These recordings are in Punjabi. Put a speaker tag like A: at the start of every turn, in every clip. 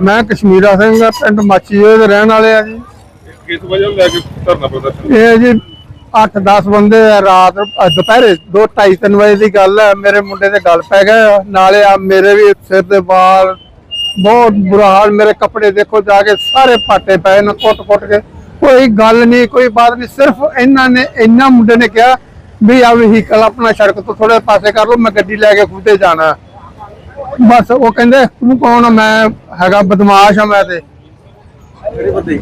A: ਮੈਂ ਕਸ਼ਮੀਰਾ ਸਿੰਘ ਆ, ਪਿੰਡ ਮਾਚੀਏ ਦੇ ਰਹਿਣ ਵਾਲੇ ਆ ਜੀ।
B: ਕਿਸ ਵਜ੍ਹਾ ਨੂੰ ਲੈ ਕੇ ਧਰਨਾ ਪ੍ਰਦਰਸ਼ਨ?
A: ਇਹ ਜੀ 8-10 ਬੰਦੇ ਆ ਰਾਤ ਅ, ਦੁਪਹਿਰੇ 2:30 ਵਜੇ ਦੀ ਗੱਲ ਹੈ ਮੇਰੇ ਮੁੰਡੇ ਦੇ ਗਲ ਪੈ ਗਏ ਆ, ਨਾਲੇ ਆ ਮੇਰੇ ਵੀ ਸਿਰ ਦੇ ਵਾਲ ਬਹੁਤ ਬੁਰਾ ਹਾਲ ਮੇਰੇ ਕੱਪੜੇ ਦੇਖੋ ਜਾ ਕੇ ਸਾਰੇ ਪਾਟੇ ਪਏ ਨੇ ਕੁੱਟ-ਕੁੱਟ ਕੇ। ਕੋਈ ਗੱਲ ਨਹੀਂ ਕੋਈ ਬਾਤ ਨਹੀਂ ਸਿਰਫ ਇਹਨਾਂ ਨੇ ਇੰਨਾ ਮੁੰਡੇ ਨੇ ਕਿਹਾ ਵੀ ਆ ਵਹੀਕਲ ਆਪਣਾ ਸੜਕ ਤੋਂ ਥੋੜੇ ਪਾਸੇ ਕਰ ਲਓ ਮੈਂ ਗੱਡੀ ਲੈ ਕੇ ਖੁੱਦੇ ਜਾਣਾ। ਬਸ ਉਹ ਕਹਿੰਦੇ ਤੂੰ ਕੌਣ ਆ? ਮੈਂ ਹੈਗਾ ਬਦਮਾਸ਼ ਆ ਮੈਂ ਤੇ
B: ਕਿਹੜੇ ਬੰਦੇ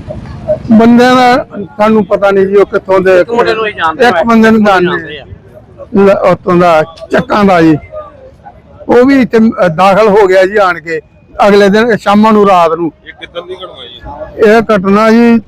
A: ਬੰਦਿਆਂ ਦਾ ਸਾਨੂੰ ਪਤਾ ਨਹੀਂ ਜੀ ਉਹ ਕਿੱਥੋਂ ਦੇ
C: ਇੱਕ ਮੁੰਡੇ ਨੂੰ ਹੀ ਜਾਣਦੇ
A: ਇੱਕ। ਬੰਦੇ ਨੂੰ
C: ਜਾਣਦੇ।
A: ਲ- ਉੱਥੋਂ ਦਾ ਚੱਕਾਂ ਦਾ ਜੀ ਉਹ ਵੀ ਇੱਥੇ ਅ, ਦਾਖਲ ਹੋ ਗਿਆ ਜੀ ਆਣ ਕੇ ਅਗਲੇ ਦਿਨ ਸ਼ਾਮਾਂ ਨੂੰ ਰਾਤ ਨੂੰ
B: ਇਹ ਕਿੱਦਾਂ ਦੀ ਘਟਨਾ ਜੀ
A: ਇਹ ਘਟਨਾ ਜੀ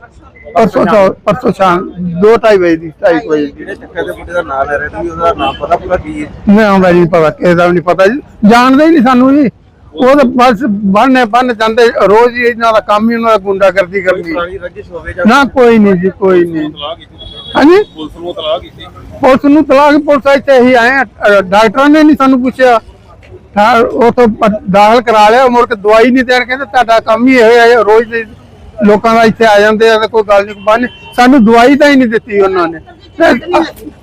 A: ਪਰਸੋਂ ਚੌ- ਪਰਸੋਂ ਸ਼ਾਮ 2:30 ਵਜੇ ਦੀ 2:30 ਵਜੇ ਦੀ।
B: ਜਿਹੜੇ ਚੱਕਰ ਦੇ ਮੁੰਡੇ ਦਾ ਨਾਮ ਲੈ ਰਹੇ ਤੁਸੀਂ ਉਹਦਾ ਨਾਮ ਪਤਾ ਪੂਰਾ ਕੀ ਹੈ?
A: ਮੈਂ ਆਉਂਦਾ ਜੀ ਪਤਾ ਕਿਸੇ ਦਾ ਵੀ ਨਹੀਂ ਪਤਾ ਜੀ। ਜਾਣਦੇ ਹੀ ਨਹੀਂ ਸਾਨੂੰ ਜੀ। ਉਹ ਤਾਂ ਬਸ ਬੰਨੇ ਬੰਨ ਜਾਂਦੇ ਰੋਜ਼ ਹੀ ਇਹਨਾਂ ਦਾ ਕੰਮ ਹੀ ਉਹਨਾਂ ਦਾ ਗੁੰਡਾਗਰਦੀ ਕਰਨੀ
B: ਪੁਰਾਣੀ ਰੰਜਿਸ਼ ਹੋਵੇ ਜਾਂ
A: ਨਾ ਕੋਈ ਨਹੀਂ ਜੀ ਕੋਈ ਨਹੀਂ
B: ਤਲਾਕ ਕੀਤੀ
A: ਹਾਂਜੀ?
B: ਪੁਲਿਸ ਨੂੰ ਤਲਾਕ ਕੀਤੀ
A: ਪੁਲਿਸ ਨੂੰ ਤਲਾਕ ਪੁਲਿਸ ਇੱਥੇ ਹੀ ਆਏ ਆ, ਡਾਕਟਰਾਂ ਨੇ ਨਹੀਂ ਸਾਨੂੰ ਪੁੱਛਿਆ। ਤਾਂ ਉਹ ਤੋਂ ਪ- ਦਾਖਲ ਕਰਾ ਲਿਆ ਮੁੜ ਕੇ ਦਵਾਈ ਨਹੀਂ ਦੇਣ ਕਹਿੰਦੇ ਤੁਹਾਡਾ ਕੰਮ ਹੀ ਇਹ ਹੈ ਰੋਜ਼ ਦੇ ਲੋਕਾਂ ਦਾ ਇੱਥੇ ਆ ਜਾਂਦੇ ਆ ਤੇ ਕੋਈ ਗੱਲ ਨਹੀਂ, ਬੰਨ, ਸਾਨੂੰ ਦਵਾਈ ਤਾਂ ਹੀ ਨਹੀਂ ਦਿੱਤੀ ਉਹਨਾਂ ਨੇ।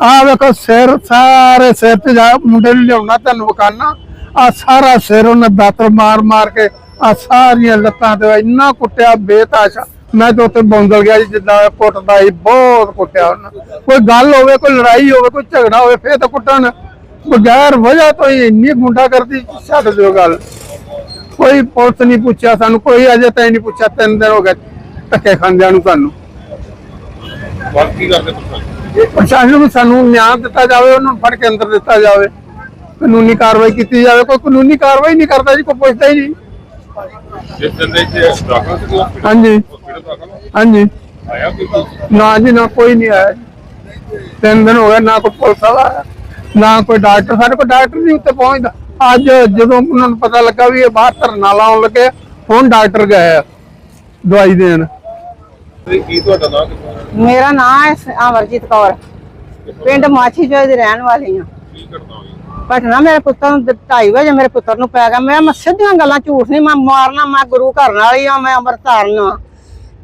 A: ਆ ਵੇਖੋ, ਸਿਰ, ਸਾਰੇ ਸਿਰ ਤੇ ਜਾ ਮੁੰਡੇ ਨੂੰ ਲਿਆਉਣਾ ਤੁਹਾਨੂੰ ਵਿਖਾਣਾ ਆ ਸਾਰਾ ਸਿਰ ਉਹਨੇ ਦਾਤਰ ਮਾਰ ਮਾਰ ਕੇ ਆ ਸਾਰੀਆਂ ਲੱਤਾਂ ਤੇ ਇੰਨਾ ਕੁੱਟਿਆ, ਬੇਤਾਸ਼ਾ। ਮੈਂ ਤਾਂ ਉੱਥੇ ਬੌਂਦਲ ਗਿਆ ਜੀ ਜਿੱਦਾਂ ਕੁੱਟਦਾ ਸੀ, ਬਹੁਤ ਕੁੱਟਿਆ ਉਹਨਾਂ। ਕੋਈ ਗੱਲ ਹੋਵੇ, ਕੋਈ ਲੜਾਈ ਹੋਵੇ, ਕੋਈ ਝਗੜਾ ਹੋਵੇ, ਫੇਰ ਤਾਂ ਕੁੱਟਣ। ਬਗੈਰ ਵਜ੍ਹਾ ਤੋਂ ਹੀ ਇੰਨੀ ਗੁੰਡਾ ਕਰਦੀ ਛੱਡ ਦਿਓ ਗੱਲ। ਕੋਈ ਪੁਲਿਸ ਨਹੀਂ ਪੁੱਛਿਆ ਸਾਨੂੰ ਕੋਈ ਅਜੇ ਤਾਈਂ ਨਹੀਂ ਪੁੱਛਿਆ ਤਿੰਨ ਦਿਨ ਹੋ ਗਏ ਧੱਕੇ ਖਾਂਦਿਆਂ ਨੂੰ ਸਾਨੂੰ।
B: ਕਰਦੇ
A: ਪ੍ਰਸ਼ਾਸਨ ਨੂੰ ਸਾਨੂੰ ਨਿਆਂ ਦਿੱਤਾ ਜਾਵੇ ਉਹਨਾਂ ਨੂੰ ਫੜ ਕੇ ਅੰਦਰ ਦਿੱਤਾ ਜਾਵੇ। ਕਾਨੂੰਨੀ ਕਾਰਵਾਈ ਕੀਤੀ ਜਾਵੇ ਕੋਈ ਕਾਨੂੰਨੀ ਕਾਰਵਾਈ ਨਹੀਂ ਕਰਦਾ ਜੀ ਕੋਈ ਪੁੱਛਦਾ ਹੀ ਨਹੀਂ।
B: ਜਿਸ ਦਿਨ ਦੇ
A: ਹਾਂਜੀ। ਹਾਂਜੀ? ਨਾ ਜੀ ਨਾ ਕੋਈ ਨਹੀਂ ਆਇਆ। ਤਿੰਨ ਦਿਨ ਹੋ ਗਏ ਨਾ ਕੋਈ ਪੁਲਿਸ ਵਾਲਾ ਨਾ ਕੋਈ ਡਾਕਟਰ ਸਾਡੇ ਕੋਲ ਡਾਕਟਰ ਨਹੀਂ ਉੱਤੇ ਪਹੁੰਚਦਾ। ਅੱਜ ਜਦੋਂ ਉਹਨਾਂ ਨੂੰ ਪਤਾ ਲੱਗਾ ਵੀ ਇਹ ਬਾਹਰ ਧਰਨਾ ਲਾਉਣ ਲੱਗੇ ਹੁਣ ਡਾਕਟਰ ਗਏ ਆ ਦਵਾਈ ਦੇਣ।
B: ਤੇ ਕੀ ਤੁਹਾਡਾ ਨਾਮ ਕਿੱਥੋਂ
D: ਮੇਰਾ ਨਾਮ ਹੈ ਅਮਰਜੀਤ ਕੌਰ। ਪਿੰਡ ਮਾਛੀ ਚੋਏ ਦੀ ਰਹਿਣ ਵਾਲੀ ਹਾਂ।
B: ਕੀ ਹੋਈ
D: ਪਟਨਾ ਮੇਰੇ ਪੁੱਤਰ ਨੂੰ 2:30 ਵਜੇ ਮੇਰੇ ਪੁੱਤਰ ਨੂੰ ਪੈ ਗਿਆ। ਮੈਂ ਮੈਂ ਸਿੱਧੀਆਂ ਗੱਲਾਂ ਝੂਠ ਨਹੀਂ ਮੈਂ ਮਾਰਨਾ ਮੈਂ ਗੁਰੂ ਘਰ ਵਾਲੀ ਆ ਮੈਂ ਅੰਮ੍ਰਿਤ ਧਾਰਨ ਆ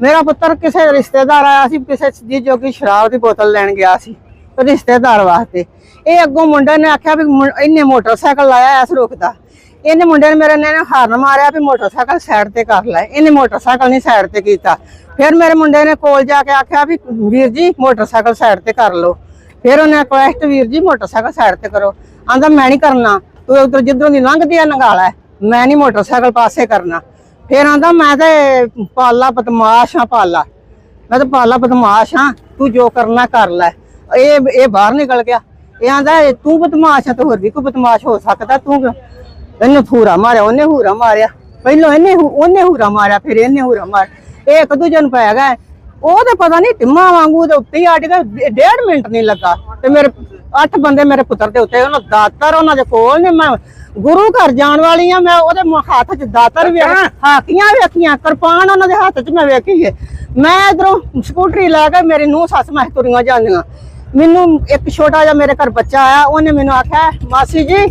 D: ਮੇਰਾ ਪੁੱਤਰ ਕਿਸੇ ਰਿਸ਼ਤੇਦਾਰ ਆਇਆ ਸੀ ਕਿਸੇ ਦੀ ਜੋਗੀ ਸ਼ਰਾਬ ਦੀ ਬੋਤਲ ਲੈਣ ਗਿਆ ਸੀ ਤੇ ਰਿਸ਼ਤੇਦਾਰ ਵਾਸਤੇ। ਇਹ ਅੱਗੋਂ ਮੁੰਡੇ ਨੇ ਆਖਿਆ ਵੀ ਇਹਨੇ ਮੋਟਰਸਾਈਕਲ ਲਾਇਆ ਐਸ ਰੁਕਦਾ ਇਹਨੇ ਮੁੰਡੇ ਨੇ ਮੇਰੇ ਨੇ ਹਾਰਨ ਮਾਰਿਆ ਵੀ ਮੋਟਰਸਾਈਕਲ ਸਾਈਡ ਤੇ ਕਰ ਲੈ। ਇਹਨੇ ਮੋਟਰਸਾਈਕਲ ਨਹੀਂ ਸਾਈਡ ਤੇ ਕੀਤਾ। ਫਿਰ ਮੇਰੇ ਮੁੰਡੇ ਨੇ ਕੋਲ ਜਾ ਕੇ ਆਖਿਆ ਵੀ ਵੀਰ ਜੀ, ਮੋਟਰਸਾਈਕਲ ਸਾਈਡ ਤੇ ਕਰ ਲਓ। ਫਿਰ ਉਹਨੇ ਰਿਕੁਐਸਟ ਵੀਰ ਜੀ, ਮੋਟਰਸਾਈਕਲ ਸਾਈਡ ਤੇ ਕਰੋ। ਆਂਦਾ, ਮੈਂ ਨਹੀਂ ਕਰਨਾ। ਤੂੰ ਉਧਰ ਜਿੱਧਰੋਂ ਦੀ ਲੰਘਦੀ ਆ ਨੰਗਾਲਾ ਲੈ। ਮੈਂ ਨਹੀਂ ਮੋਟਰਸਾਈਕਲ ਪਾਸੇ ਕਰਨਾ। ਫਿਰ ਆਂਦਾ, ਮੈਂ ਤੇ ਪਾਲਾ ਬਦਮਾਸ਼ ਆ, ਪਾਲਾ। ਮੈਂ ਤਾਂ ਪਾਲਾ ਬਦਮਾਸ਼ ਆ। ਤੂੰ ਜੋ ਕਰਨਾ ਕਰ ਲੈ। ਇਹ ਇਹ ਬਾਹਰ ਨਿਕਲ ਗਿਆ। ਇਹ ਆਂਦਾ ਤੂੰ ਬਦਮਾਸ਼ ਆ ਤੇ ਹੋਰ ਵੀ ਕੋਈ ਬਦਮਾਸ਼ ਹੋ ਸਕਦਾ ਤੂੰ? ਇਹਨੇ ਹੂਰਾ ਮਾਰਿਆ ਉਹਨੇ ਹੂਰਾ ਮਾਰਿਆ। ਪਹਿਲਾਂ ਇਹਨੇ ਹੂ- ਉਹਨੇ ਹੂਰਾ ਮਾਰਿਆ ਫਿਰ ਇਹਨੇ ਹੂਰਾ ਮਾਰ ਇਹ ਇੱਕ ਦੂਜੇ ਨੂੰ ਪੈ ਗਏ ਉਹ ਤੇ ਪਤਾ ਨਹੀਂ ਟਿੰਮਾ ਵਾਂਗੂ ਦੇ ਉੱਤੇ ਹੀ ਗਿਆ ਡੇਢ ਮਿੰਟ ਨਹੀਂ ਲੱਗਾ। ਤੇ ਮੇਰੇ ਅੱਠ ਬੰਦੇ ਮੇਰੇ ਪੁੱਤਰ ਦੇ ਉੱਤੇ ਉਹਨਾਂ ਦਾਤਰ ਉਹਨਾਂ ਦੇ ਕੋਲ ਨੇ ਮੈਂ ਗੁਰੂ ਘਰ ਜਾਣ ਵਾਲੀ ਆ ਮੈਂ ਉਹਦੇ ਹੱਥ 'ਚ ਦਾਤਰ ਵੀ ਹਾਕੀਆਂ ਵੇਖੀਆਂ ਕਿਰਪਾਨ ਉਹਨਾਂ ਦੇ ਹੱਥ 'ਚ ਮੈਂ ਵੇਖੀ ਏ। ਮੈਂ ਇਧਰੋਂ ਸਕੂਟਰੀ ਲੈ ਕੇ ਮੇਰੀ ਨੂੰਹ ਸੱਸ ਮੈਂ ਤੁਰੀਆਂ ਜਾਂਦੀਆਂ। ਮੈਨੂੰ ਇੱਕ ਛੋਟਾ ਜਿਹਾ ਮੇਰੇ ਘਰ ਬੱਚਾ ਆਇਆ, ਉਹਨੇ ਮੈਨੂੰ ਆਖਿਆ, ਮਾਸੀ ਜੀ,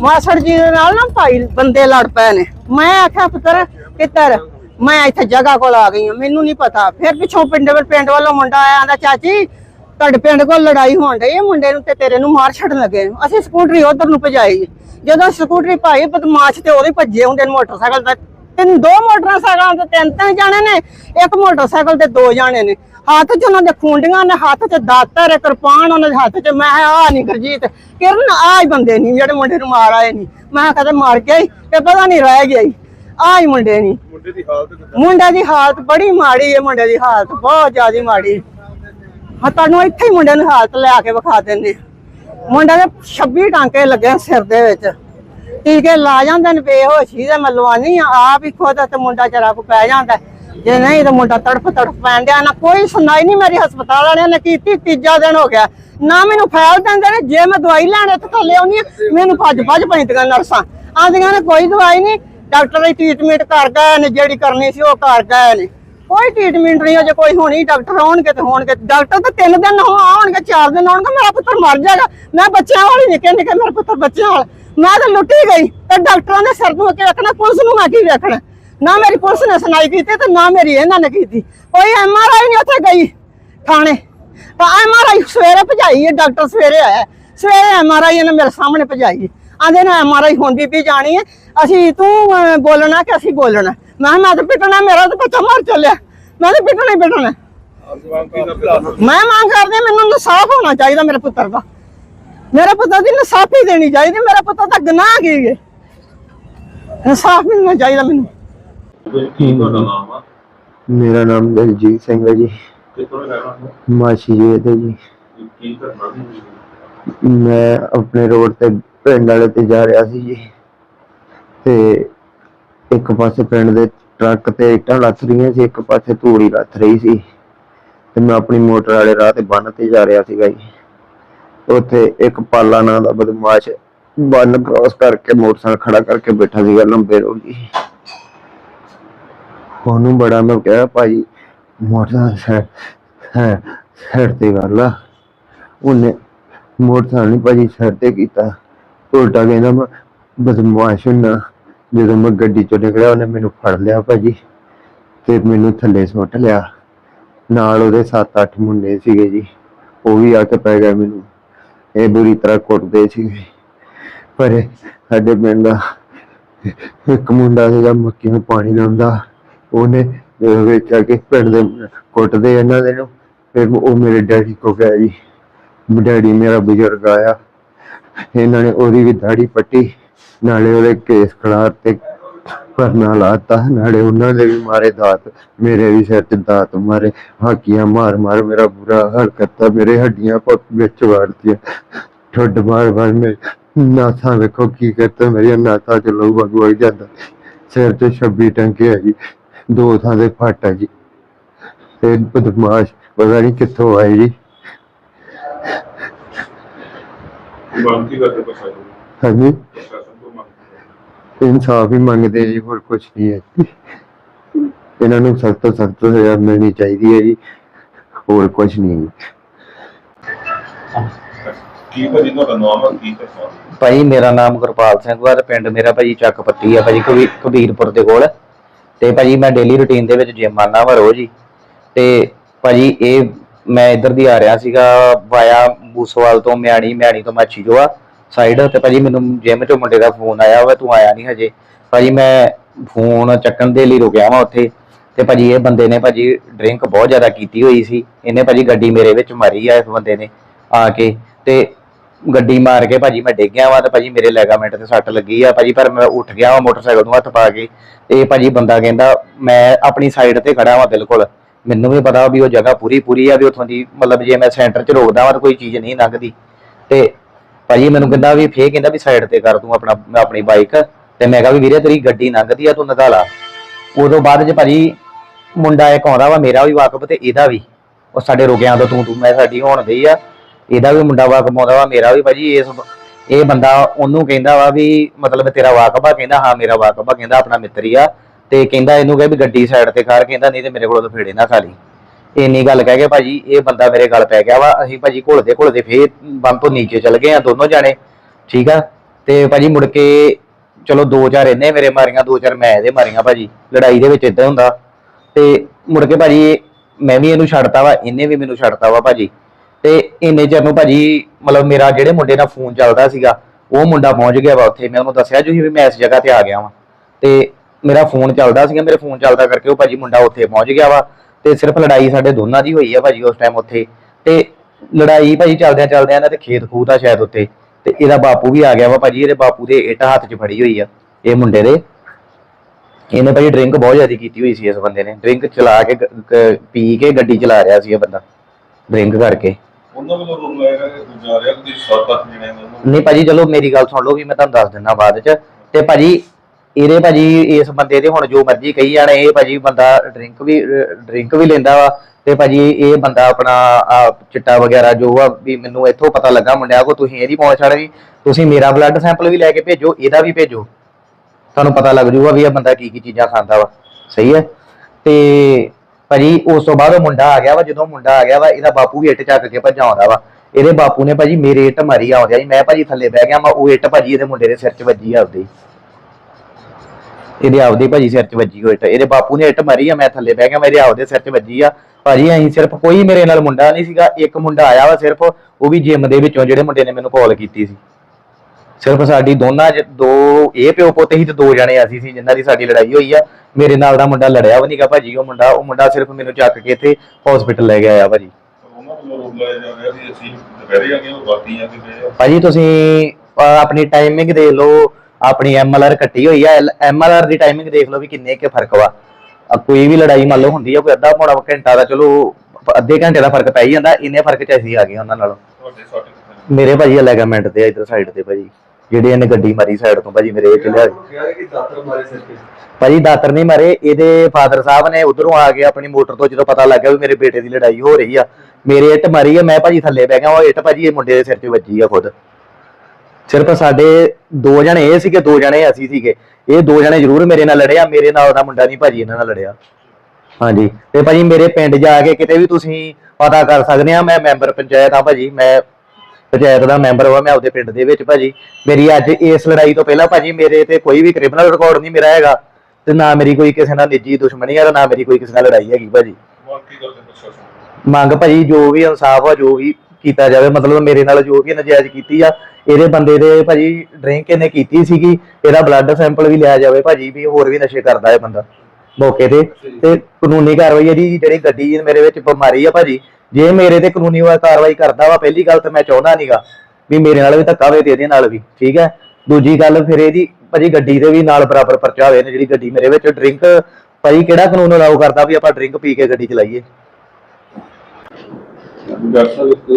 D: ਮਾਸੜ ਜੀ ਦੇ ਨਾਲ ਨਾ ਭਾਈ ਬੰਦੇ ਲੜ ਪਏ ਨੇ। ਮੈਂ ਆਖਿਆ, ਪੁੱਤਰ ਕਿੱਧਰ ਮੈਂ ਇੱਥੇ ਜਗ੍ਹਾ ਕੋਲ ਆ ਗਈ ਹਾਂ, ਮੈਨੂੰ ਨਹੀਂ ਪਤਾ। ਫਿਰ ਪਿੱਛੋਂ ਪਿੰਡ ਵੱਲ ਪਿੰਡ ਵੱਲੋਂ ਮੁੰਡਾ ਆਇਆ, ਆਂਦਾ, ਚਾਚੀ, ਤੁਹਾਡੇ ਪਿੰਡ ਕੋਲ ਲੜਾਈ ਹੋਣ ਡਈ ਇਹ ਮੁੰਡੇ ਨੂੰ ਤੇ ਤੇਰੇ ਨੂੰ ਮਾਰ ਛੱਡਣ ਲੱਗੇ ਅਸੀਂ ਸਕੂਟਰੀ ਉਧਰ ਨੂੰ ਭਜਾਈ। ਜਦੋਂ ਸਕੂਟਰੀ ਭਾਈ ਬਦਮਾਸ਼ ਤੇ ਉਹਦੇ ਭੱਜੇ ਹੁੰਦੇ ਨੇ ਮੋਟਰਸਾਈਕਲ ਤੇ ਤਿੰਨ ਦੋ ਮੋਟਰਸਾਈਕਲਾਂ ਤੇ ਤਿੰਨ ਤਿੰਨ ਜਾਣੇ ਨੇ ਇੱਕ ਮੋਟਰਸਾਈਕਲ ਤੇ ਦੋ ਜਾਣੇ ਨੇ। ਹੱਥ 'ਚ ਉਹਨਾਂ ਦੇ ਖੁੰਡੀਆਂ ਨੇ ਹੱਥ 'ਚ ਦਾਤਰ ਕਿਰਪਾਨ ਉਹਨਾਂ ਦੇ ਹੱਥ 'ਚ। ਮੈਂ ਆ ਨਹੀਂ ਗੁਰਜੀਤ ਕਿਰਨ ਆ ਹੀ ਬੰਦੇ ਨਹੀਂ ਜਿਹੜੇ ਮੁੰਡੇ ਨੂੰ ਮਾਰ ਆਏ ਨਹੀਂ ਮੈਂ ਕਦੇ ਮਾਰ ਗਿਆ ਹੀ ਤੇ ਪਤਾ ਨਹੀਂ ਰਹਿ ਗਿਆ ਹੀ ਆ ਹੀ ਮੁੰਡੇ ਨਹੀਂ
B: ਮੁੰਡੇ ਦੀ ਹਾਲਤ
D: ਮੁੰਡੇ ਦੀ ਹਾਲਤ ਬੜੀ ਮਾੜੀ ਹੈ ਮੁੰਡੇ ਦੀ ਹਾਲਤ ਬਹੁਤ ਜ਼ਿਆਦਾ ਮਾੜੀ ਹਾਂ ਤੁਹਾਨੂੰ ਇੱਥੇ ਹੀ ਮੁੰਡੇ ਨੂੰ ਹਾਲਤ ਲਿਆ ਕੇ ਵਿਖਾ ਦਿੰਦੇ ਮੁੰਡੇ ਦੇ 26 ਟਾਂਕੇ ਲੱਗੇ ਸਿਰ ਦੇ ਵਿੱਚ। ਟੀਕੇ ਲਾ ਜਾਂਦੇ ਨੇ ਬੇਹੋਸ਼ੀ ਦੇ ਮੈਂ ਲਵਾਨੀ ਆ ਆਪ ਹੀ ਖੁਦ ਤੇ ਮੁੰਡਾ ਜਰਾ ਕੋ ਪੈ ਜਾਂਦਾ ਜੇ ਨਹੀਂ ਤਾਂ ਮੁੰਡਾ ਤੜਫ ਤੜਫ ਪੈਣ ਨਾ, ਕੋਈ ਸੁਣਾਈ ਨਹੀਂ ਮੇਰੀ ਹਸਪਤਾਲ ਵਾਲਿਆਂ ਨੇ ਕੀਤੀ, ਤੀਜਾ ਦਿਨ ਹੋ ਗਿਆ। ਨਾ ਮੈਨੂੰ ਫੈਲ ਦਿੰਦੇ ਨੇ, ਜੇ ਮੈਂ ਦਵਾਈ ਲੈਣ ਇੱਥੇ ਥੱਲੇ ਆਉਣੀ ਮੈਨੂੰ ਭੱਜ ਭੱਜ ਪੈਂਦੀਆਂ ਨਰਸਾਂ। ਆਂਦੀਆਂ ਨੇ, ਕੋਈ ਦਵਾਈ ਨਹੀਂ। ਡਾਕਟਰ ਦੀ ਟ੍ਰੀਟਮੈਂਟ ਕਰ ਗਏ ਨੇ, ਜਿਹੜੀ ਕਰਨੀ ਸੀ ਉਹ ਕਰ ਗਏ ਨੇ। ਕੋਈ ਟ੍ਰੀਟਮੈਂਟ ਨਹੀਂ, ਅਜੇ ਕੋਈ ਹੋਣੀ, ਡਾਕਟਰ ਆਉਣਗੇ ਤੇ ਹੋਣਗੇ। ਡਾਕਟਰ ਤਾਂ ਤਿੰਨ ਦਿਨ ਆਉਣਗੇ, ਚਾਰ ਦਿਨ ਆਉਣਗੇ ਮੇਰਾ ਪੁੱਤਰ ਮਰ ਜਾਏਗਾ। ਮੈਂ ਬੱਚਿਆਂ ਵਾਲੀ ਨਿੱਕੇ ਨਿੱਕੇ ਮੇਰੇ ਪੁੱਤਰ ਬੱਚਿਆਂ ਵਾਲਾ ਮੈਂ ਤਾਂ ਲੁੱਟੀ ਗਈ ਤੇ ਡਾਕਟਰਾਂ ਨੇ ਸਿਰ ਨੂੰ ਕੇ ਰੱਖਣਾ ਪੁਲਿਸ ਨੂੰ ਮੈਂ ਕੀ ਵੇਖਣਾ? ਨਾ ਮੇਰੀ ਪੁਲਿਸ ਨੇ ਸੁਣਾਈ ਕੀਤੀ ਤੇ ਨਾ ਮੇਰੀ ਇਹਨਾਂ ਨੇ ਕੀਤੀ। ਕੋਈ ਐਮਆਰਆਈ ਨਹੀਂ ਉੱਥੇ ਗਈ ਥਾਣੇ। ਤਾਂ ਐਮਆਰਆਈ ਸਵੇਰੇ ਭਜਾਈ ਹੈ ਡਾਕਟਰ ਸਵੇਰੇ ਆਇਆ। ਸਵੇਰੇ ਐਮਆਰਆਈ ਇਹਨੇ ਮੇਰੇ ਸਾਹਮਣੇ ਭਜਾਈ। ਆਂਦੇ ਨੇ ਐਮਆਰਆਈ ਹੁਣ ਬੀਬੀ ਜਾਣੀ ਹੈ। ਅਸੀਂ ਤੂੰ ਬੋਲਣਾ ਕਿ ਅਸੀਂ ਬੋਲਣਾ? ਮੈਂ ਮੈਂ ਤਾਂ ਪਿੱਟਣਾ ਮੇਰਾ ਤਾਂ ਬੱਚਾ ਮਰ ਚੱਲਿਆ। ਮੈਂ ਤਾਂ ਪਿੱਟਣਾ ਹੀ ਪਿੱਟਣਾ। ਮੈਂ ਮੰਗ ਕਰਦੀ ਮੈਨੂੰ ਇਨਸਾਫ ਹੋਣਾ ਚਾਹੀਦਾ ਮੇਰੇ ਪੁੱਤਰ ਦਾ। ਮੇਰੇ ਪੁੱਤਰ ਦੀ ਇਨਸਾਫੀ ਦੇਣੀ ਚਾਹੀਦੀ ਮੇਰੇ ਪੁੱਤਰ ਦਾ ਗੁਨਾਹ ਕੀ ਹੈ ਇਨਸਾਫ ਮਿਲਣਾ ਚਾਹੀਦਾ ਮੈਨੂੰ।
B: ਕੀ ਤੁਹਾਡਾ ਨਾਮ ਆ?
C: ਮੇਰਾ ਨਾਮ ਦਲਜੀਤ ਸਿੰਘ ਹੈ ਜੀ।
B: ਕਿੱਥੋਂ ਦਾ ਰਹਿਣ
C: ਮਾਛੀ ਜੀ ਤੇ
B: ਕੀ-
C: ਮੈਂ ਆਪਣੇ ਰੋਡ ਤੇ ਪਿੰਡ ਵਾਲੇ ਤੇ ਜਾ ਰਿਹਾ ਸੀ ਜੀ। ਤੇ ਇੱਕ ਪਾਸੇ ਪਿੰਡ ਦੇ ਟਰੱਕ ਤੇ ਇੱਟਾਂ ਲੱਥ ਰਹੀਆਂ ਸੀ ਇੱਕ ਪਾਸੇ ਧੂੜੀ ਲੱਥ ਰਹੀ ਸੀ। ਤੇ ਮੈਂ ਆਪਣੀ ਮੋਟਰ ਵਾਲੇ ਰਾਹ ਤੇ ਬੰਨ ਤੇ ਜਾ ਰਿਹਾ ਸੀਗਾ ਜੀ। ਉੱਥੇ ਇੱਕ ਪਾਲਾ ਨਾਂ ਦਾ ਬਦਮਾਸ਼ ਬੰਨ ਕ੍ਰਾਸ ਕਰਕੇ ਮੋਟਰਸਾਈਕਲ ਖੜਾ ਕਰਕੇ ਬੈਠਾ ਸੀਗਾ, ਲੰਬੇ ਰੋਡ ਜੀ ਉਹਨੂੰ ਬੜਾ ਮੈਂ ਕਿਹਾ, ਭਾਈ, ਮੋਟਰਸਾਈਕਲ ਹੈ ਤੇ ਕਰ ਲਾ। ਉਹਨੇ ਮੋਟਰਸਾਈਕਲ ਨਹੀਂ ਭਾਜੀ ਸਿਰ ਤੇ ਕੀਤਾ। ਉਲਟਾ ਕਹਿੰਦਾ, ਮੈਂ ਬਦਮਾਸ਼ ਨਾ ਜਦੋਂ ਮੈਂ ਗੱਡੀ ਚੋਂ ਨਿਕਲਿਆ, ਉਹਨੇ ਮੈਨੂੰ ਫੜ ਲਿਆ ਭਾਜੀ ਤੇ ਮੈਨੂੰ ਥੱਲੇ ਸੁੱਟ ਲਿਆ। ਨਾਲ ਉਹਦੇ 7-8 ਮੁੰਡੇ ਸੀਗੇ ਜੀ, ਉਹ ਵੀ ਆ ਕੇ ਪੈ ਗਏ ਮੈਨੂੰ। ਇਹ ਬੁਰੀ ਤਰ੍ਹਾਂ ਕੁੱਟਦੇ ਸੀ। ਪਰ ਸਾਡੇ ਪਿੰਡ ਦਾ ਇੱਕ ਮੁੰਡਾ ਸੀਗਾ ਮੱਕੀ ਨੂੰ ਪਾਣੀ ਲਾਉਂਦਾ। ਉਹਨੇ ਜਦੋਂ ਵੇਖਿਆ ਕਿ ਪਿੰਡ ਦੇ ਕੁੱਟਦੇ ਇਹਨਾਂ ਦੇ ਨੂੰ। ਫਿਰ ਉਹ ਮੇਰੇ ਡੈਡੀ ਕੋ ਗਿਆ ਜੀ। ਡੈਡੀ ਮੇਰਾ ਬਜ਼ੁਰਗ ਆਇਆ। ਇਹਨਾਂ ਨੇ ਉਹਦੀ ਵੀ ਦਾੜੀ ਪੱਟੀ। ਨਾਲੇ ਉਹਦੇ ਕੇਸ ਖੜਾ ਤੇ ਪਰਨਾ ਲਾਤਾ ਨਾਲੇ ਉਹਨਾਂ ਦੇ ਵੀ ਮਾਰੇ ਦਾਤ ਮੇਰੇ ਵੀ ਸਿਰ 'ਚ ਦਾਤ ਮਾਰੇ ਹਾਕੀਆਂ ਮਾਰ ਮਾਰ ਮੇਰਾ ਬੁਰਾ ਹਾਲ ਕਰਤਾ ਮੇਰੇ ਹੱਡੀਆਂ ਪੱਕ ਵਿੱਚ ਵਾੜਤੀਆਂ। ਠੁੱਡ ਮਾਰ ਮਾਰ ਮੇ ਨਾਥਾਂ ਵੇਖੋ ਕੀ ਕਰਤਾ ਮੇਰੀਆਂ ਨਾਥਾਂ 'ਚ ਲਹੂ ਵਗ ਵਗ ਜਾਂਦਾ। ਸਿਰ 'ਤੇ 26 ਟੰਕੇ ਹੈ ਜੀ ਦੋ ਥਾਂ ਦੇ ਫੱਟ ਜੀ ਤੇ ਬਦਮਾਸ਼ ਪਤਾ ਨਹੀਂ ਕਿੱਥੋਂ ਆਏ ਜੀ।
B: ਬੰਦ ਕੀ ਕਰਦੇ ਪਸਾਈ
C: ਹਾਂਜੀ?
B: ਤੋਂ
C: ਇਨਸਾਫ ਹੀ ਮੰਗਦੇ ਜੀ ਹੋਰ ਕੁਝ ਨਹੀਂ ਹੈ। ਇਹਨਾਂ ਨੂੰ ਸਖਤ ਤੋਂ ਸਖਤ ਸਜ਼ਾ ਮਿਲਣੀ ਚਾਹੀਦੀ ਹੈ ਜੀ ਹੋਰ ਕੁਝ ਨਹੀਂ
B: ਕੀ ਭਾਜੀ ਤੁਹਾਡਾ ਨਾਮ ਕੀ ਘਟਨਾ
E: ਭਾਈ ਮੇਰਾ ਨਾਮ ਗੁਰਪਾਲ ਸਿੰਘ ਵਾ ਤੇ ਪਿੰਡ ਮੇਰਾ ਭਾਜੀ ਚੱਕ ਪੱਤੀ ਆ ਭਾਜੀ ਕਬੀ- ਕਬੀਰਪੁਰ ਦੇ ਕੋਲ। ਤੇ ਭਾਜੀ ਮੈਂ ਡੇਲੀ ਰੁਟੀਨ ਦੇ ਵਿੱਚ ਜਿਮ ਆਉਂਦਾ ਵਾ ਰੋਜ਼ ਹੀ। ਤੇ ਭਾਜੀ ਇਹ ਮੈਂ ਇੱਧਰ ਦੀ ਆ ਰਿਹਾ ਸੀਗਾ ਵਾਇਆ ਬੂਸਵਾਲ ਤੋਂ ਮਿਆਣੀ ਮਿਆਣੀ ਤੋਂ ਮਾਛੀ ਜੋ ਆ ਸਾਈਡ ਤੇ ਭਾਜੀ ਮੈਨੂੰ ਜਿਮ ਚੋਂ ਮੁੰਡੇ ਦਾ ਫੋਨ ਆਇਆ ਵਾ, ਤੂੰ ਆਇਆ ਨਹੀਂ ਹਜੇ। ਭਾਜੀ ਮੈਂ ਫੋਨ ਚੱਕਣ ਦੇ ਲਈ ਰੁਕਿਆ ਵਾਂ ਉੱਥੇ ਤੇ ਭਾਜੀ ਇਹ ਬੰਦੇ ਨੇ ਭਾਜੀ ਡਰਿੰਕ ਬਹੁਤ ਜ਼ਿਆਦਾ ਕੀਤੀ ਹੋਈ ਸੀ। ਇਹਨੇ ਭਾਜੀ ਗੱਡੀ ਮੇਰੇ ਵਿੱਚ ਮਾਰੀ ਆ ਇਸ ਬੰਦੇ ਨੇ ਆ ਕੇ ਤੇ ਗੱਡੀ ਮਾਰ ਕੇ ਭਾਜੀ ਮੈਂ ਡਿੱਗ ਗਿਆ ਵਾ ਤੇ ਭਾਜੀ ਮੇਰੇ ਲੈਗਾਮੈਂਟ ਤੇ ਸੱਟ ਲੱਗੀ ਆ। ਭਾਜੀ ਪਰ ਮੈਂ ਉੱਠ ਗਿਆ ਵਾ ਮੋਟਰਸਾਈਕਲ ਨੂੰ ਹੱਥ ਪਾ ਕੇ ਤੇ ਇਹ ਭਾਜੀ ਬੰਦਾ ਕਹਿੰਦਾ, ਮੈਂ ਆਪਣੀ ਸਾਈਡ ਤੇ ਖੜਾ ਵਾਂ ਬਿਲਕੁਲ। ਮੈਨੂੰ ਵੀ ਪਤਾ ਵੀ ਉਹ ਜਗ੍ਹਾ ਪੂਰੀ ਪੂਰੀ ਆ ਵੀ ਉੱਥੋਂ ਦੀ, ਮਤਲਬ ਜੇ ਮੈਂ ਸੈਂਟਰ 'ਚ ਰੋਕਦਾ ਵਾਂ ਤਾਂ ਕੋਈ ਚੀਜ਼ ਨਹੀਂ ਲੰਘਦੀ। ਤੇ ਭਾਜੀ ਮੈਨੂੰ ਕਹਿੰਦਾ ਵੀ ਫੇਰ ਕਹਿੰਦਾ ਵੀ ਸਾਈਡ ਤੇ ਕਰ ਤੂੰ ਆਪਣਾ, ਆਪਣੀ ਬਾਈਕ ਤੇ ਮੈਂ ਕਿਹਾ ਵੀ ਵੀਰੇ ਤੇਰੀ ਗੱਡੀ ਲੰਘਦੀ ਆ, ਤੂੰ ਨਗਾ ਲਾ ਉਦੋਂ ਬਾਅਦ 'ਚ ਭਾਜੀ ਮੁੰਡਾ ਇੱਕ ਆਉਂਦਾ ਵਾ, ਮੇਰਾ ਵੀ ਵਾਕਫ ਤੇ ਇਹਦਾ ਵੀ। ਉਹ ਸਾਡੇ ਰੁਕਿਆਂ ਤੋਂ ਤੂੰ ਤੂੰ, ਮੈਂ ਸਾਡੀ ਹੋਣ ਗਈ ਆ। ਇਹਦਾ ਵੀ ਮੁੰਡਾ ਵਾਕਫ ਆਉਂਦਾ ਵਾ, ਮੇਰਾ ਵੀ ਭਾਜੀ ਇਸ ਇਹ ਬੰਦਾ ਉਹਨੂੰ ਕਹਿੰਦਾ ਵਾ ਵੀ ਮਤਲਬ ਤੇਰਾ ਵਾਕਫ ਆ, ਕਹਿੰਦਾ ਹਾਂ ਮੇਰਾ ਵਾਕਫ ਆ, ਕਹਿੰਦਾ ਆਪਣਾ ਮਿੱਤਰੀ ਆ। ਤੇ ਕਹਿੰਦਾ ਇਹਨੂੰ ਕਹੇ ਵੀ ਗੱਡੀ ਸਾਈਡ ਤੇ ਕਰ, ਕਹਿੰਦਾ ਨਹੀਂ ਤੇ ਮੇਰੇ ਕੋਲੋਂ ਤਾਂ ਫੇੜੇ ਨਾ ਖਾ ਲਈ। ਇੰਨੀ ਗੱਲ ਕਹਿ ਕੇ ਭਾਜੀ, ਇਹ ਬੰਦਾ ਮੇਰੇ ਗੱਲ ਪੈ ਗਿਆ ਵਾ, ਅਸੀਂ ਭਾਜੀ ਘੁਲਦੇ ਘੁਲਦੇ ਫੇਰ ਬੰਦ ਤੋਂ ਨੀਚੇ ਚਲ ਗਏ ਆ ਦੋਨੋਂ ਜਾਣੇ, ਠੀਕ ਆ? ਤੇ ਭਾਜੀ ਮੁੜ ਕੇ ਚਲੋ ਦੋ ਚਾਰ ਇਹਨੇ ਮੇਰੇ ਮਾਰੀਆਂ, ਦੋ ਚਾਰ ਮੈਂ ਇਹਦੇ ਮਾਰੀਆਂ ਭਾਜੀ, ਲੜਾਈ ਦੇ ਵਿੱਚ ਇਦਾਂ ਹੁੰਦਾ। ਤੇ ਮੁੜ ਕੇ ਭਾਜੀ ਮੈਂ ਵੀ ਇਹਨੂੰ ਛੱਡਤਾ ਵਾ, ਇਹਨੇ ਵੀ ਮੈਨੂੰ ਛੱਡਤਾ ਵਾ ਭਾਜੀ। ਤੇ ਇੰਨੇ ਚਿਰ ਨੂੰ ਭਾਜੀ ਮਤਲਬ ਮੇਰਾ ਜਿਹੜੇ ਮੁੰਡੇ ਨਾਲ ਫੋਨ ਚੱਲਦਾ ਸੀਗਾ, ਉਹ ਮੁੰਡਾ ਪਹੁੰਚ ਗਿਆ ਵਾ ਉੱਥੇ, ਮੈਂ ਉਹਨੂੰ ਦੱਸਿਆ ਜੀ ਵੀ ਮੈਂ ਇਸ ਜਗ੍ਹਾ ਤੇ ਆ ਗਿਆ ਵਾਂ। ਤੇ ਮੇਰਾ ਫੋਨ ਚੱਲਦਾ ਸੀਗਾ, ਮੇਰੇ ਫੋਨ ਚੱਲਦਾ ਕਰਕੇ ਉਹ ਭਾਜੀ ਮੁੰਡਾ ਉੱਥੇ ਪਹੁੰਚ ਗਿਆ ਵਾ। ਤੇ ਸਿਰਫ ਲੜਾਈ ਸਾਡੇ ਦੋਨਾਂ ਦੀ ਹੋਈ ਆ ਭਾਜੀ ਉਸ ਟਾਈਮ ਉੱਥੇ। ਤੇ ਲੜਾਈ ਭਾਜੀ ਚੱਲਦਿਆਂ ਚੱਲਦਿਆਂ ਨਾ ਤੇ ਖੇਤ ਖੂਤ ਆ ਸ਼ਾਇਦ ਉੱਤੇ ਤੇ ਇਹਦਾ ਬਾਪੂ ਵੀ ਆ ਗਿਆ ਵਾ ਭਾਜੀ ਇਹਦੇ ਬਾਪੂ ਦੇ ਇੱਟ ਹੱਥ 'ਚ ਫੜੀ ਹੋਈ ਆ ਇਹ ਮੁੰਡੇ ਦੇ। ਇਹਨੇ ਭਾਜੀ ਡਰਿੰਕ ਬਹੁਤ ਜ਼ਿਆਦਾ ਕੀਤੀ ਹੋਈ ਸੀ ਇਸ ਬੰਦੇ ਨੇ। ਡਰਿੰਕ ਚਲਾ ਕੇ ਗ- ਪੀ ਕੇ ਗੱਡੀ ਚਲਾ ਰਿਹਾ ਸੀ ਇਹ ਬੰਦਾ ਡਰਿੰਕ ਕਰਕੇ।
B: ਉਹਨਾਂ ਵੱਲੋਂ ਰੋਲ ਗਿਆ ਕਿ ਜਾ ਰਿਹਾ ਕਿ 7-8 ਜਣੇ ਨੇ ਉਹਨਾਂ ਨੂੰ।
E: ਨਹੀਂ ਭਾਜੀ ਚਲੋ ਮੇਰੀ ਗੱਲ ਸੁਣ ਲਓ ਵੀ ਮੈਂ ਤੁਹਾਨੂੰ ਦੱਸ ਦਿੰਦਾ ਬਾਅਦ ਚ। ਤੇ ਭਾਜੀ ਇਹਦੇ ਭਾਜੀ ਇਸ ਬੰਦੇ ਦੇ ਹੁਣ ਜੋ ਮਰਜ਼ੀ ਕਹੀ ਜਾਣ, ਇਹ ਭਾਜੀ ਬੰਦਾ ਡਰਿੰਕ ਵੀ ਡਰਿੰਕ ਵੀ ਲੈਂਦਾ ਵਾ ਤੇ ਭਾਜੀ ਇਹ ਬੰਦਾ ਆਪਣਾ ਚਿੱਟਾ ਵਗੈਰਾ ਜੋ ਆ ਵੀ ਮੈਨੂੰ ਇੱਥੋਂ ਪਤਾ ਲੱਗਾ ਮੁੰਡਿਆ ਕੋ ਤੁਸੀਂ ਇਹਦੀ ਪਹੁੰਚ ਛੱਡ ਵੀ ਤੁਸੀਂ ਮੇਰਾ ਬਲੱਡ ਸੈਂਪਲ ਵੀ ਲੈ ਕੇ ਭੇਜੋ, ਇਹਦਾ ਵੀ ਭੇਜੋ। ਤੁਹਾਨੂੰ ਪਤਾ ਲੱਗ ਜਾਊਗਾ ਵੀ ਇਹ ਬੰਦਾ ਕੀ ਕੀ ਚੀਜ਼ਾਂ ਖਾਂਦਾ ਵਾ। ਸਹੀ ਹੈ? ਤੇ ਭਾਜੀ ਉਸ ਤੋਂ ਬਾਅਦ ਉਹ ਮੁੰਡਾ ਆ ਗਿਆ ਵਾ, ਜਦੋਂ ਮੁੰਡਾ ਆ ਗਿਆ ਵਾ, ਇਹਦਾ ਬਾਪੂ ਵੀ ਇੱਟ ਚੱਕ ਕੇ ਭੱਜਾ ਆਉਂਦਾ ਵਾ। ਇਹਦੇ ਬਾਪੂ ਨੇ ਭਾਜੀ ਮੇਰੇ ਇੱਟ ਮਾਰੀ ਆਉਂਦਿਆ ਜੀ ਮੈਂ ਭਾਜੀ ਥੱਲੇ ਬਹਿ ਗਿਆ, ਮੈਂ ਉਹ ਇੱਟ ਭਾਜੀ ਇਹਦੇ ਮੁੰਡੇ ਦੇ ਸਿਰ 'ਚ ਵੱਜੀ ਆ ਇਹਦੇ ਆਪਦੇ ਭਾਜੀ ਸਿਰ 'ਚ ਵੱਜੀ ਹੋਈ ਇਹਦੇ ਬਾਪੂ ਨੇ ਇੱਟ ਮਾਰੀ ਆ ਮੈਂ ਥੱਲੇ ਬਹਿ ਗਿਆ ਮੇਰੇ ਆਪਦੇ ਸਿਰ 'ਚ ਵੱਜੀ ਆ। ਭਾਜੀ ਅਸੀਂ ਸਿਰਫ ਕੋਈ ਮੇਰੇ ਨਾਲ ਮੁੰਡਾ ਨਹੀਂ ਸੀਗਾ ਇੱਕ ਮੁੰਡਾ ਆਇਆ ਵਾ ਸਿਰਫ ਉਹ ਵੀ ਜਿਮ ਦੇ ਵਿੱਚੋਂ ਜਿਹੜੇ ਮੁੰਡੇ ਨੇ ਮੈਨੂੰ ਕਾਲ ਕੀਤੀ ਸੀ। ਸਿਰਫ ਸਾਡੀ ਦੋਨਾਂ ਦੋ ਇਹ ਪਿਓ ਪੁੱਤ ਹੀ ਤੇ ਦੋ ਜਣੇ ਅਸੀਂ ਸੀ ਜਿਨ੍ਹਾਂ ਦੀ ਸਾਡੀ ਲੜਾਈ ਹੋਈ ਆ। ਮੇਰੇ ਨਾਲ ਦਾ ਮੁੰਡਾ ਲੜਿਆ ਵੀ ਨਹੀਂਗਾ ਭਾਜੀ ਉਹ ਮੁੰਡਾ ਉਹ ਮੁੰਡਾ ਸਿਰਫ ਮੈਨੂੰ ਚੱਕ ਕੇ ਇੱਥੇ ਹਸਪੀਟਲ ਲੈ ਕੇ ਆਇਆ ਭਾਜੀ। ਭਾਜੀ ਤੁਸੀਂ ਆਪਣੀ ਟਾਈਮਿੰਗ ਦੇਖ ਲਓ ਆਪਣੀ ਐਮਐਲਆਰ ਕੱਟੀ ਹੋਈ ਆ ਐਮਐਲਆਰ ਦੀ ਟਾਈਮਿੰਗ ਦੇਖ ਲਓ ਵੀ ਕਿੰਨੇ ਕੇ ਫ਼ਰਕ ਵਾ। ਕੋਈ ਵੀ ਲੜਾਈ ਮੰਨ ਲਓ ਹੁੰਦੀ ਆ ਕੋਈ ਅੱਧਾ ਪੌਣਾ ਘੰਟਾ ਦਾ ਚਲੋ ਅੱਧੇ ਘੰਟੇ ਦਾ ਫ਼ਰਕ ਪੈ ਹੀ ਜਾਂਦਾ ਇੰਨੇ ਫ਼ਰਕ ਚ ਅਸੀਂ ਆ ਗਏ ਉਹਨਾਂ ਨਾਲੋਂ? ਮੇਰੇ ਭਾਜੀ ਅਲੈਗਾਮੈਂਟ ਤੇ ਆ ਇਧਰ ਸਾਈਡ ਤੇ ਭਾਜੀ। ਜਿਹੜੇ ਇਹਨੇ ਗੱਡੀ ਮਾਰੀ ਸਾਈਡ ਤੋਂ ਭਾਜੀ ਮੇਰੇ ਇਹ ਚ ਲਿਆ ਭਾਜੀ ਦਾਤਰ ਨਹੀਂ ਮਾਰੇ ਇਹਦੇ ਫਾਦਰ ਸਾਹਿਬ ਨੇ ਉਧਰੋਂ ਆ ਕੇ ਆਪਣੀ ਮੋਟਰ ਤੋਂ ਜਦੋਂ ਪਤਾ ਲੱਗਾ ਵੀ ਮੇਰੇ ਬੇਟੇ ਦੀ ਲੜਾਈ ਹੋ ਰਹੀ ਆ ਮੇਰੇ ਇੱਟ ਮਾਰੀ ਆ ਮੈਂ ਭਾਜੀ ਥੱਲੇ ਬਹਿ ਗਿਆ ਉਹ ਇੱਟ ਭਾਜੀ ਇਹ ਮੁੰਡੇ ਦੇ ਸਿਰ 'ਚ ਵੱਜੀ ਆ ਖੁਦ। ਸਿਰਫ ਸਾਡੇ ਦੋ ਜਣੇ ਇਹ ਸੀਗੇ ਦੋ ਜਣੇ ਅਸੀਂ ਸੀਗੇ। ਇਹ ਦੋ ਜਣੇ ਜ਼ਰੂਰ ਮੇਰੇ ਨਾਲ ਲੜਿਆ ਮੇਰੇ ਨਾਲ ਦਾ ਮੁੰਡਾ ਨਹੀਂ ਭਾਜੀ ਇਹਨਾਂ ਨਾਲ ਲੜਿਆ। ਹਾਂਜੀ। ਤੇ ਭਾਜੀ ਮੇਰੇ ਪਿੰਡ ਜਾ ਕੇ ਕਿਤੇ ਵੀ ਤੁਸੀਂ ਪਤਾ ਕਰ ਸਕਦੇ ਆ ਮੈਂ ਮੈਂਬਰ ਪੰਚਾਇਤ ਆ ਭਾਜੀ ਮੈਂ ਪੰਚਾਇਤ ਦਾ ਮੈਂਬਰ ਹਾਂ ਮੈਂ ਆਪਦੇ ਪਿੰਡ ਦੇ ਵਿੱਚ ਭਾਜੀ। ਮੇਰੀ ਅੱਜ ਇਸ ਲੜਾਈ ਤੋਂ ਪਹਿਲਾਂ ਭਾਜੀ ਮੇਰੇ ਤੇ ਕੋਈ ਵੀ ਕ੍ਰਿਮੀਨਲ ਰਿਕਾਰਡ ਨਹੀਂ ਮੇਰਾ ਹੈਗਾ। ਤੇ ਨਾ ਮੇਰੀ ਕੋਈ ਕਿਸੇ ਨਾਲ ਨਿੱਜੀ ਦੁਸ਼ਮਣੀ ਹੈ ਨਾ ਮੇਰੀ ਕੋਈ ਕਿਸੇ ਨਾਲ ਲੜਾਈ ਹੈਗੀ ਭਾਜੀ।
B: ਮੰਗ
E: ਭਾਜੀ ਜੋ ਵੀ ਇਨਸਾਫ ਆ ਜੋ ਵੀ ਕੀਤਾ ਜਾਵੇ ਮਤਲਬ ਮੇਰੇ ਨਾਲ ਜੋ ਵੀ ਨਜਾਇਜ਼ ਕੀਤੀ ਆ ਇਹਦੇ ਬੰਦੇ ਦੇ ਭਾਜੀ ਡਰਿੰਕ ਇਹਨੇ ਕੀਤੀ ਸੀਗੀ ਇਹਦਾ ਬਲੱਡ ਸੈਂਪਲ ਵੀ ਲਿਆ ਜਾਵੇ ਭਾਜੀ ਵੀ ਹੋਰ ਵੀ ਨਸ਼ੇ ਕਰਦਾ ਇਹ ਬੰਦਾ ਮੌਕੇ ਤੇ। ਤੇ ਕਾਨੂੰਨੀ ਕਾਰਵਾਈ ਇਹਦੀ ਜਿਹੜੀ ਗੱਡੀ ਮੇਰੇ ਵਿੱਚ ਬਿਮਾਰੀ ਆ ਭਾਜੀ ਜੇ ਮੇਰੇ ਤੇ ਕਾਨੂੰਨੀ ਕਾਰਵਾਈ ਕਰਦਾ ਵਾ ਪਹਿਲੀ ਗੱਲ ਤਾਂ ਮੈਂ ਚਾਹੁੰਦਾ ਨਹੀਂਗਾ ਵੀ ਮੇਰੇ ਨਾਲ ਵੀ ਧੱਕਾ ਹੋਵੇ ਤੇ ਇਹਦੇ ਨਾਲ ਵੀ ਠੀਕ ਹੈ? ਦੂਜੀ ਗੱਲ ਫਿਰ ਇਹਦੀ ਭਾਜੀ ਗੱਡੀ ਦੇ ਵੀ ਨਾਲ ਬਰਾਬਰ ਪਰਚਾ ਹੋਵੇ ਨੇ ਜਿਹੜੀ ਗੱਡੀ ਮੇਰੇ ਵਿੱਚ ਡਰਿੰਕ ਭਾਜੀ ਕਿਹੜਾ ਕਾਨੂੰਨ ਅਲਾਉ ਕਰਦਾ ਵੀ ਆਪਾਂ ਡਰਿੰਕ ਪੀ ਕੇ ਗੱਡੀ ਚਲਾਈਏ?
B: ਡਾਕਟਰ ਸਾਹਿਬ, ਇੱਕ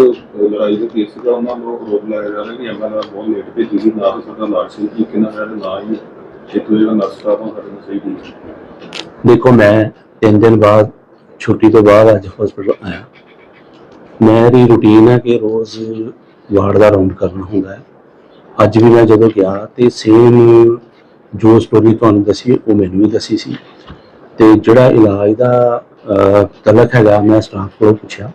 B: ਲੜਾਈ ਦਾ ਕੇਸ ਸੀਗਾ, ਉਹਨਾਂ ਨੂੰ ਰੋਕ ਲਾਇਆ ਜਾ ਰਿਹਾ ਕਿ ਐਮਐਲਆਰ ਬਹੁਤ ਲੇਟ ਭੇਜੀ ਸੀ, ਨਾ ਤਾਂ ਸਾਡਾ ਇਲਾਜ ਸਹੀ ਤਰੀਕੇ ਨਾਲ ਹੋਇਆ ਨਾ ਹੀ ਇੱਥੋਂ ਜਿਹੜਾ ਨਰਸ ਸਟਾਫ ਸਾਡੇ ਨੂੰ ਸਹੀ ਠੀਕ
F: ਦੇਖੋ, ਮੈਂ ਤਿੰਨ ਦਿਨ ਬਾਅਦ, ਛੁੱਟੀ ਤੋਂ ਬਾਅਦ ਅੱਜ ਹਸਪੀਟਲ ਆਇਆ। ਮੇਰੀ ਰੁਟੀਨ ਹੈ ਕਿ ਰੋਜ਼ ਵਾਰਡ ਦਾ ਰਾਉਂਡ ਕਰਨਾ ਹੁੰਦਾ ਹੈ। ਅੱਜ ਵੀ ਮੈਂ ਜਦੋਂ ਗਿਆ, ਤੇ ਸੇਮ ਜੋ ਸਟੋਰੀ ਤੁਹਾਨੂੰ ਦੱਸੀ, ਉਹ ਮੈਨੂੰ ਵੀ ਦੱਸੀ ਸੀ। ਤੇ ਜਿਹੜਾ ਇਲਾਜ ਦਾ ਤਲਕ ਹੈਗਾ, ਮੈਂ ਸਟਾਫ ਕੋਲੋਂ ਪੁੱਛਿਆ।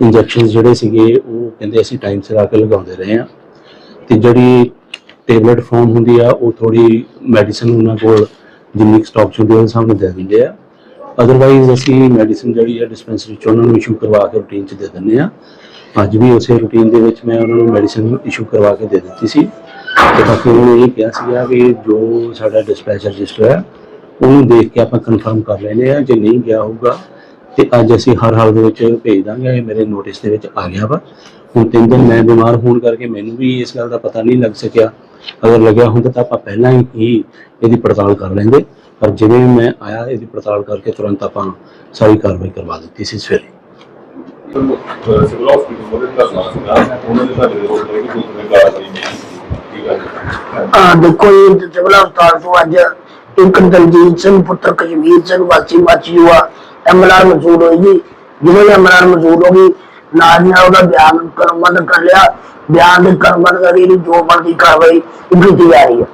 F: ਇੰਜੈਕਸ਼ਨ ਜਿਹੜੇ ਸੀਗੇ, ਉਹ ਕਹਿੰਦੇ ਅਸੀਂ ਟਾਈਮ ਸਿਰ ਆ ਕੇ ਲਗਾਉਂਦੇ ਰਹੇ ਆ ਤੇ ਜਿਹੜੀ ਟੇਬਲੇਟ ਫਾਰਮ ਹੁੰਦੀ ਆ, ਉਹ ਥੋੜੀ ਮੈਡੀਸਨ ਉਹਨਾਂ ਕੋਲ ਜਿੰਨੀ ਸਟਾਕ ਚ ਹੁੰਦੀ ਆ, ਉਹਦੇ ਸਾਹਮਣੇ ਦੇ ਦਿੰਦੇ ਆ। ਅਦਰਵਾਈਜ਼ ਅਸੀਂ ਮੈਡੀਸਨ ਜਿਹੜੀ ਆ ਡਿਸਪੈਂਸਰੀ ਚ ਉਹਨਾਂ ਨੂੰ ਇਸ਼ੂ ਕਰਵਾ ਕੇ ਰੂਟੀਨ ਚ ਦੇ ਦਿੰਦੇ ਆ ਅੱਜ ਵੀ ਉਸੇ ਰੂਟੀਨ ਦੇ ਵਿੱਚ ਮੈਂ ਉਹਨਾਂ ਨੂੰ ਮੈਡੀਸਨ ਇਸ਼ੂ ਕਰਵਾ ਕੇ ਦੇ ਦਿੱਤੀ ਸੀ। ਤੇ ਬਾਕੀ ਉਹਨਾਂ ਨੇ ਇਹ ਕਿਹਾ ਸੀਗਾ ਵੀ ਜੋ ਸਾਡਾ ਡਿਸਪੈਚ ਰਜਿਸਟਰ ਹੈ, ਉਹਨੂੰ ਦੇਖ ਕੇ ਆਪਾਂ ਕਨਫਰਮ ਕਰ ਲੈਨੇ ਆ ਜੇ ਨਹੀਂ ਗਿਆ ਹੋਊਗਾ ਤੇ ਅੱਜ ਅਸੀਂ ਹਰ ਹਾਲ ਦੇ ਵਿੱਚ ਭੇਜ ਦਾਂਗੇ ਇਹ ਮੇਰੇ ਨੋਟਿਸ ਦੇ ਵਿੱਚ ਆ ਗਿਆ ਵਾ। ਹੁਣ ਤਿੰਨ ਦਿਨ ਮੈਂ ਬਿਮਾਰ ਹੋਣ ਕਰਕੇ ਮੈਨੂੰ ਵੀ ਇਸ ਗੱਲ ਦਾ ਪਤਾ ਨਹੀਂ ਲੱਗ ਸਕਿਆ। ਅਗਰ ਲੱਗਿਆ ਹੁੰਦਾ ਤਾਂ ਆਪਾਂ ਪਹਿਲਾਂ ਹੀ ਇਹਦੀ ਪੜਤਾਲ ਕਰ ਲੈਂਦੇ। ਪਰ ਜਿਵੇਂ ਮੈਂ ਆਇਆ ਇਹਦੀ ਪੜਤਾਲ ਕਰਕੇ ਤੁਰੰਤ ਆਪਾਂ ਸਾਰੀ ਕਾਰਵਾਈ ਕਰਵਾ ਦਿੱਤੀ ਸੀ ਸਵੇਰੇ
B: ਸਿਵਲ ਹਸਪੀਟਲ ਉਹਦੇ ਧਰਨਾ ਸੀਗਾ ਉਹਨਾਂ ਦੇ ਸਾਡੇ ਦੇ ਰੋਕ ਲਾਇਆ ਕਿ ਕੋਈ ਨੇ ਕਾਰਵਾਈ ਨਹੀਂ ਠੀਕ ਹੈ?
G: ਆ ਦੇਖੋ ਇਹ ਸਿਵਲ ਹਸਪਤਾਲ ਤੋਂ ਅੱਜ ਇੱਕ ਦਲਜੀਤ ਸਿੰਘ ਪੁੱਤਰ ਕਸ਼ਮੀਰ ਸਿੰਘ ਵਾਸੀ ਮਾਚੀ ਹੁਆ। ਐਮਐਲਆਰ ਮਨਜ਼ੂਰ ਹੋਈ ਜੀ। ਜਦੋਂ ਐਮਐਲਆਰ ਮਨਜ਼ੂਰ ਹੋ ਗਈ। ਨਾਲ ਦੀ ਨਾਲ ਉਹਦਾ ਬਿਆਨ ਕਰਮਬੰਦ ਕਰ ਲਿਆ। ਬਿਆਨ ਦੇ ਕਰਮਬੰਦ ਕਰੀ ਜੋ ਬਣਦੀ ਕਾਰਵਾਈ ਕੀਤੀ ਜਾ ਰਹੀ ਹੈ।